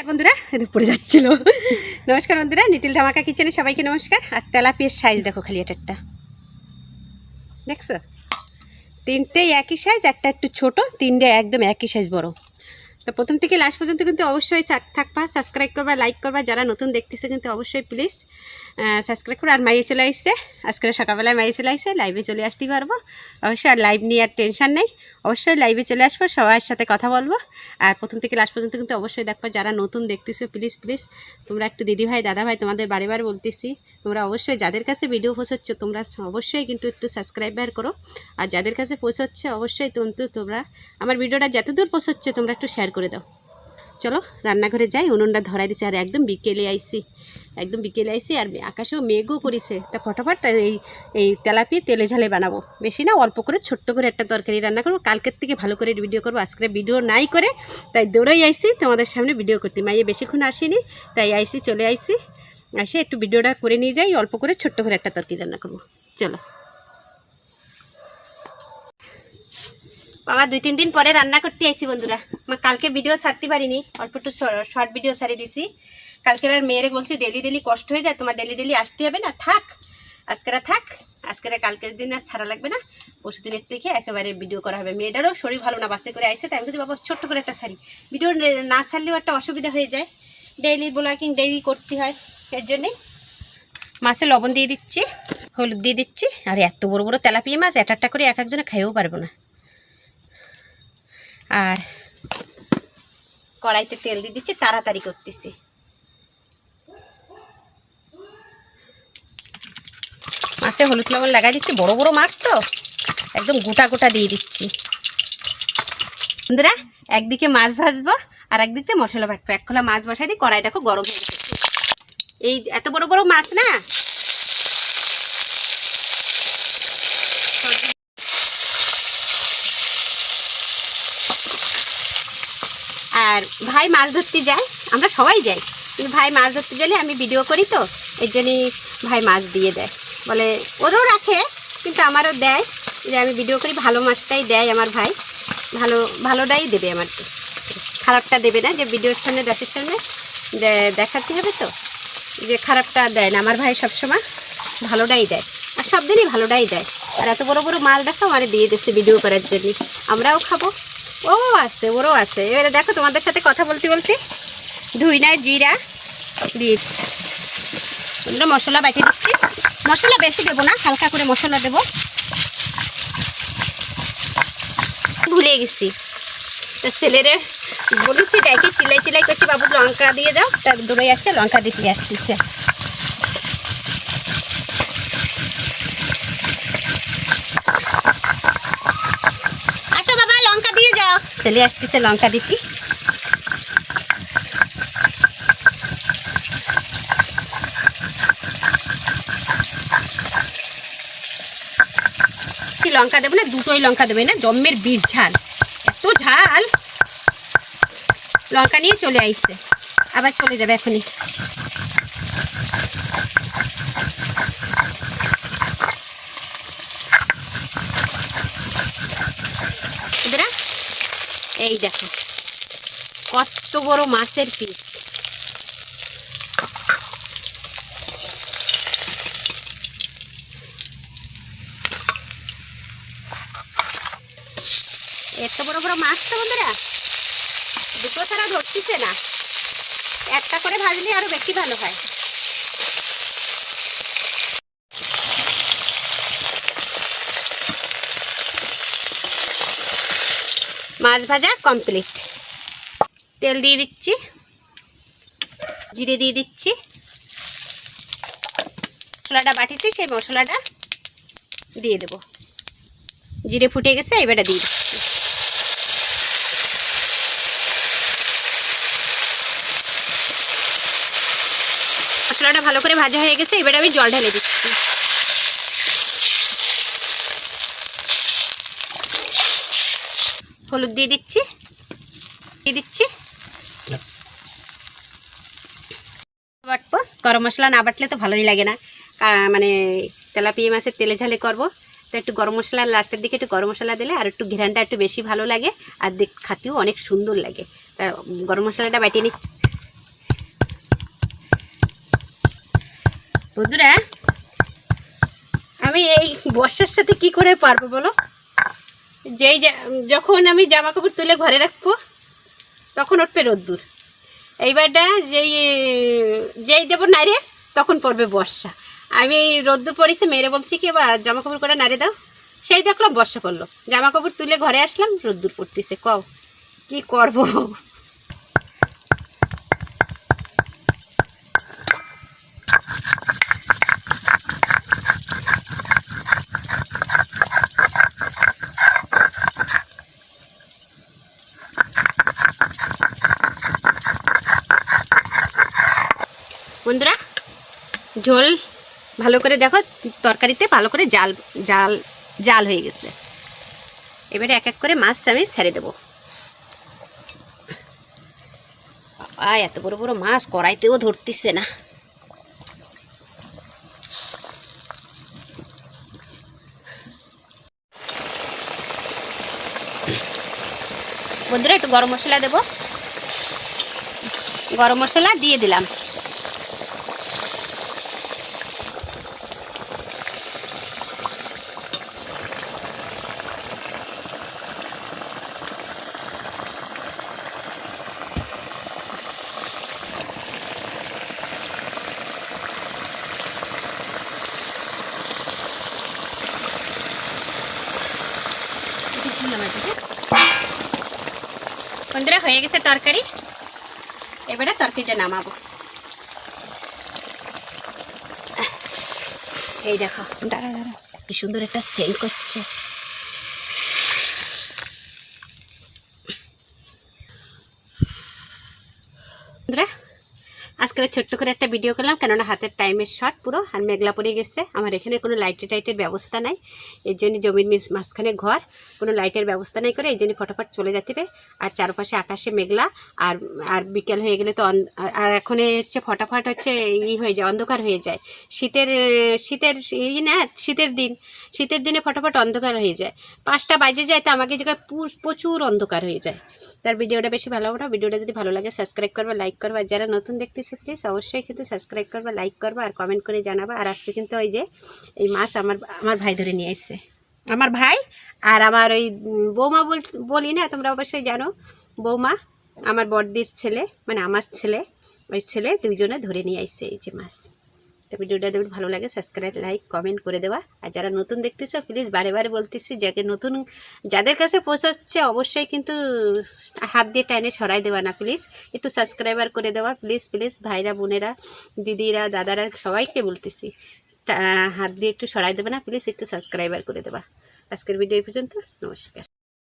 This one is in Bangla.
নমস্কার বন্ধুরা পড়ে যাচ্ছিল। নমস্কার বন্ধুরা, নিটিল ধামাকা কিচেনে সবাইকে নমস্কার। আর তেলাপিয়ার সাইজ দেখো খালি এটা একটা। দেখছ? তিনটে একই সাইজ একটা একটু ছোট, তিনটে একদম একই সাইজ বড়। তো প্রথম থেকে লাস্ট পর্যন্ত কিন্তু অবশ্যই থাকবা সাবস্ক্রাইব করবা লাইক করবা। যারা নতুন দেখতেছে কিন্তু অবশ্যই প্লিজ সাবস্ক্রাইব করো। আর মাইয়ে চলে আসছে। আজকে সকালবেলায় মাইয়ে চলে আসছে লাইভে চলে আসতে পারব। অবশ্যই আর লাইভ নিয়ে আর টেনশন নেই। অবশ্যই লাইভে চলে আসব, সবার সাথে কথা বলব। আর প্রথম থেকে লাস্ট পর্যন্ত কিন্তু অবশ্যই দেখবা যারা নতুন দেখতেছো প্লিজ প্লিজ তোমরা একটু দিদি ভাই দাদা ভাই তোমাদের বারে বারে বলতেছি, তোমরা অবশ্যই যাদের কাছে ভিডিও পৌঁছচ্ছ তোমরা অবশ্যই কিন্তু একটু সাবস্ক্রাইবার করো। আর যাদের কাছে পৌঁছচ্ছে অবশ্যই কিন্তু তোমরা আমার ভিডিওটা যতদূর পৌঁছচ্ছে তোমরা একটু শেয়ার করে। দাও। চলো রান্নাঘরে যাই, উনুনটা ধরাই দিছে আর একদম বিকেলে আইসি। একদম বিকেলে আইসি আর আকাশেও মেঘও করেছে। তা ফটাফট এই এই তেলাপিয়ে তেলে ঝালে বানাবো। বেশি না, অল্প করে, ছোট্ট করে একটা তরকারি রান্না করব। কালকের থেকে ভালো করে ভিডিও করব। আজকে ভিডিও নাই করে, তাই দৌড়াই আইসি। তোমাদের সামনে ভিডিও করতে। মাইয়ে বেশিক্ষণ আসেনি, তাই আইসি, চলে আইসি। আসে একটু ভিডিওটা করে নিয়ে যাই, অল্প করে, ছোট্ট করে একটা তরকারি রান্না করব। চলো। বাবা, দুই, তিন দিন পরে রান্না করতে আইছি বন্ধুরা। মা, কালকে ভিডিও ছাড়তে পারিনি, অল্প একটু শর্ট ভিডিও ছাড়ি দিছি। কালকের আর মেয়েরে বলছি, ডেলি ডেলি কষ্ট হয়ে যায়, তোমার ডেলি ডেলি আসতে হবে না, থাক, আজকের থাক, আজকের কালকের দিন আর ছাড়া লাগবে না। পরশু দিনের থেকে একেবারে ভিডিও করা হবে। মেয়েটারও শরীর ভালো না, বাসে করে আইসে তাই আমি বাবা, ছোট্ট করে একটা শাড়ি ভিডিও না ছাড়লেও একটা অসুবিধা হয়ে যায়। ডেইলি ব্লগিং ডেইলি করতে হয়, এর জন্যে। মাছে লবণ দিয়ে দিচ্ছি, হলুদ দিয়ে দিচ্ছি, আর এত বড় বড় তেলাপিয়া মাছ, একটা করে এক একজনে খাইও পারব না। আর কড়াইতে তেল দিয়ে দিচ্ছি, তাড়াতাড়ি করতেছি। মাছে হলুদ লবণ লাগাই দিচ্ছি, বড় বড় মাছ তো, একদম গোটা গোটা দিয়ে দিচ্ছি। বন্ধুরা, একদিকে মাছ ভাজবো আর একদিকে মশলা বাটবো এক খোলা মাছ বসাই দিই, কড়াই দেখো গরম হয়ে গেছে। এই এত বড় বড় মাছ না আর ভাই মাছ ধরতে যায়, আমরা সবাই যাই। কিন্তু ভাই মাছ ধরতে গেলে আমি ভিডিও করি তো, এর জন্যই ভাই মাছ দিয়ে দেয়। বলে ওরও রাখে, কিন্তু আমারও দেয়। যে আমি ভিডিও করি, ভালো মাছটাই দেয় আমার ভাই। ভালো, ভালোটাই দেবে আমাকে খারাপটা দেবে না, যে ভিডিওর সামনে দেশের সামনে দেখাতে হবে তো। যে খারাপটা দেয় না আমার ভাই সবসময়, ভালোটাই দেয়। আর সব দিনই ভালোটাই দেয়। আর এত বড় বড় মাল দেখো আমার দিয়ে দিচ্ছে ভিডিও করার জন্য আমরাও খাব। ও, আছে, ওরও আছে। এবারে দেখো তোমাদের সাথে কথা বলতে বলতে ধুই নাই, জিরা দিয়ে আমরা মশলা বাটি দিচ্ছি। মশলা বেশি দেবো না, হালকা করে মশলা দেবো। ভুলে গেছি। তো ছেলেরে বলেছি, দেখি চিলাই চিলাই করছি, বাবু লঙ্কা দিয়ে দাও। তার দৌড়ে যাচ্ছে লঙ্কা দিতে আসছে আসো বাবা লঙ্কা ছেলে আসতেছে, লঙ্কা দিতি। লঙ্কা দেবো না? দুটোই লঙ্কা দেবে না? জম্মের বীর ঝাল। এত ঝাল। লঙ্কা নিয়ে চলে আসছে। আবার চলে যাবে এখনই বন্ধুরা, এই দেখো কত বড় মাছের পিস এত বড় বড় মাছ তো বন্ধুরা দুটো ছাড়া ধরতেছে না একটা করে ভাজলে আরও বেশি ভালো হয় মাছ ভাজা কমপ্লিট তেল দিয়ে দিচ্ছি, জিরে দিয়ে দিচ্ছি। মশলাটা বাটিছি সেই মশলাটা দিয়ে দেবো। জিরে ফুটে গেছে, এবারে দিয়ে দিচ্ছি। মশলাটা ভালো করে ভাজা হয়ে গেছে, এবারে আমি জল ঢেলে দিচ্ছি। হলুদ দিয়ে দিচ্ছি। দিয়ে দিচ্ছি। বাটবো। গরম মশলা না বাটলে তো ভালোই লাগে না। মানে তেলাপিয়া মাছের তেলে ঝালে করব। তো একটু গরম মশলা, লাস্টের দিকে একটু গরম মশলা দিলে আর একটু ঘেরানটা একটু বেশি ভালো লাগে আর দেখ, খাতেও অনেক সুন্দর লাগে। তা গরম মশলাটা বাটিয়ে নিচ্ছি। বন্ধুরা, আমি এই বর্ষার সাথে কি করে পারব বলো? যেই যখন আমি জামা কাপড় তুলে ঘরে রাখব, তখন উঠবে রোদ্দুর। এইবারটা যেই যেই দেবো নারে তখন পড়বে বর্ষা। আমি রোদ্দুর পড়েছে মেরে বলছি কি বা জামা কাপড় করে নাড়ে দাও। সেই দেখলাম বর্ষা পড়ল। জামা কাপড় তুলে ঘরে আসলাম, রোদ্দুর পড়তেছে। কও, কি করব? বন্ধুরা, ঝোল ভালো করে দেখো, তরকারিতে ভালো করে জাল জাল জাল হয়ে গেছে। এবারে এক এক করে মাছ আমি ছেড়ে দেবো। বাবা, এত বড় বড় মাছ, কড়াইতেও ধরতেছে না। বন্ধুরা, একটু গরম মশলা দেবো। গরম মশলা দিয়ে দিলাম। বন্ধুরা হয়ে গেছে তরকারি এবারে তরকারিটা নামাবো এই দেখো দাঁড়া দাঁড়া কি সুন্দর একটা সেল করছে বন্ধুরা আজকে ছোট্ট করে একটা ভিডিও করলাম, কেননা হাতের টাইমের শর্ট পুরো, আর মেঘলা পড়ে গেছে। আমার এখানে কোনো লাইটের টাইটের ব্যবস্থা নাই। এর জন্য জমির মাঝখানে ঘর, কোনো লাইটের ব্যবস্থা নাই করে এই জন্য ফটাফট চলে যেতে হবে। আর চারপাশে আকাশে মেঘলা, আর আর বিকেল হয়ে গেলে তো আর- এখন হচ্ছে ফটাফট হচ্ছে ই হয়ে যায়, অন্ধকার হয়ে যায়। শীতের শীতের ই না, শীতের দিন। শীতের দিনে ফটাফট অন্ধকার হয়ে যায়। পাঁচটা বাজে যায়, তো আমাকে পু- প্রচুর অন্ধকার হয়ে যায়। তার ভিডিওটা বেশি ভালো হবে ভিডিওটা যদি ভালো লাগে সাবস্ক্রাইব করবে লাইক করবে। আর যারা নতুন দেখতেছে প্লিজ অবশ্যই কিন্তু সাবস্ক্রাইব করবে লাইক করবে আর কমেন্ট করে জানাবে। আর আজকে কিন্তু ওই যে, এই মাছ আমার আমার ভাই ধরে নিয়ে এসছে আমার ভাই আর আমার ওই বৌমা বলি না, তোমরা অবশ্যই জানো। বৌমা, আমার বড়দির ছেলে মানে আমার ছেলে, ওই ছেলে দুইজনে ধরে নিয়ে আসছে এই যে মাছ। তো ভিডিওটা যদি ভালো লাগে সাবস্ক্রাইব লাইক কমেন্ট করে দেওয়া আর যারা নতুন দেখতেছো প্লিজ বারে বারে বলতেছি, যাকে নতুন, যাদের কাছে পৌঁছাচ্ছে, অবশ্যই কিন্তু হাত দিয়ে টাইনে সরাই দেওয়া না প্লিজ একটু সাবস্ক্রাইবার করে দেওয়া প্লিজ প্লিজ ভাইরা, বোনেরা, দিদিরা, দাদারা, সবাইকে বলতেছি হাত দিয়ে একটু সরাই দেবে না প্লিজ একটু সাবস্ক্রাইবার করে দেবা। আজকের ভিডিও এই পর্যন্ত, নমস্কার।